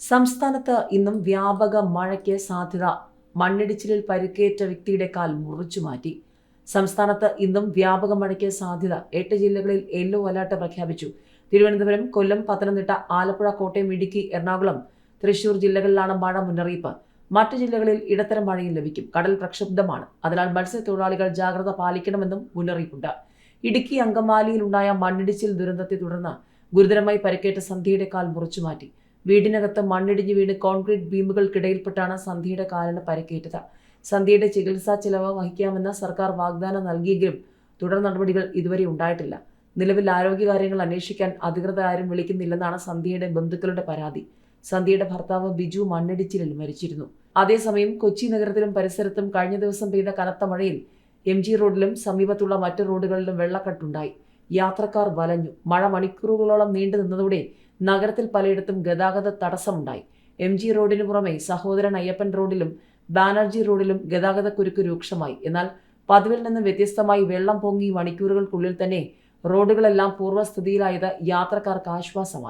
സംസ്ഥാനത്ത് ഇന്നും വ്യാപക മഴയ്ക്ക് സാധ്യത. മണ്ണിടിച്ചിലിൽ പരിക്കേറ്റ വ്യക്തിയുടെ കാൽ മുറിച്ചു മാറ്റി. സംസ്ഥാനത്ത് ഇന്നും വ്യാപക മഴയ്ക്ക് സാധ്യത. എട്ട് ജില്ലകളിൽ യെല്ലോ അലർട്ട് പ്രഖ്യാപിച്ചു. തിരുവനന്തപുരം കൊല്ലം പത്തനംതിട്ട ആലപ്പുഴ കോട്ടയം ഇടുക്കി എറണാകുളം തൃശൂർ ജില്ലകളിലാണ് മഴ മുന്നറിയിപ്പ്. മറ്റു ജില്ലകളിൽ ഇടത്തരം മഴയും ലഭിക്കും. കടൽ പ്രക്ഷുബ്ധമാണ്. അതിനാൽ മത്സ്യത്തൊഴിലാളികൾ ജാഗ്രത പാലിക്കണമെന്നും മുന്നറിയിപ്പുണ്ട്. ഇടുക്കി അങ്കമാലിയിലുണ്ടായ മണ്ണിടിച്ചിൽ ദുരന്തത്തെ തുടർന്ന് ഗുരുതരമായി പരിക്കേറ്റ സന്ധ്യയുടെ കാൽ മുറിച്ചുമാറ്റി വീടിനകത്ത് മണ്ണിടിഞ്ഞ് വീണ് കോൺക്രീറ്റ് ബീമുകൾക്കിടയിൽപ്പെട്ടാണ് സന്ധ്യയുടെ കാലിന് പരിക്കേറ്റത്. സന്ധ്യയുടെ ചികിത്സാ ചെലവ് വഹിക്കാമെന്ന് സർക്കാർ വാഗ്ദാനം നൽകിയെങ്കിലും തുടർ നടപടികൾ ഇതുവരെ ഉണ്ടായിട്ടില്ല. നിലവിൽ ആരോഗ്യകാര്യങ്ങൾ അന്വേഷിക്കാൻ അധികൃതർ ആരും വിളിക്കുന്നില്ലെന്നാണ് സന്ധ്യയുടെ ബന്ധുക്കളുടെ പരാതി. സന്ധ്യയുടെ ഭർത്താവ് ബിജു മണ്ണിടിച്ചിലിൽ മരിച്ചിരുന്നു. അതേസമയം കൊച്ചി നഗരത്തിലും പരിസരത്തും കഴിഞ്ഞ ദിവസം പെയ്ത കനത്ത മഴയിൽ എം ജി റോഡിലും സമീപത്തുള്ള മറ്റ് റോഡുകളിലും വെള്ളക്കെട്ടുണ്ടായി. യാത്രക്കാർ വലഞ്ഞു. മഴ മണിക്കൂറുകളോളം നീണ്ടു നിന്നതോടെ നഗരത്തിൽ പലയിടത്തും ഗതാഗത തടസ്സമുണ്ടായി. എം ജി റോഡിനു പുറമെ സഹോദരൻ അയ്യപ്പൻ റോഡിലും ബാനർജി റോഡിലും ഗതാഗതക്കുരുക്ക് രൂക്ഷമായി. എന്നാൽ പതിവിൽ നിന്ന് വ്യത്യസ്തമായി വെള്ളം പൊങ്ങി മണിക്കൂറുകൾക്കുള്ളിൽ തന്നെ റോഡുകളെല്ലാം പൂർവസ്ഥിതിയിലായത് യാത്രക്കാർക്ക് ആശ്വാസമായി.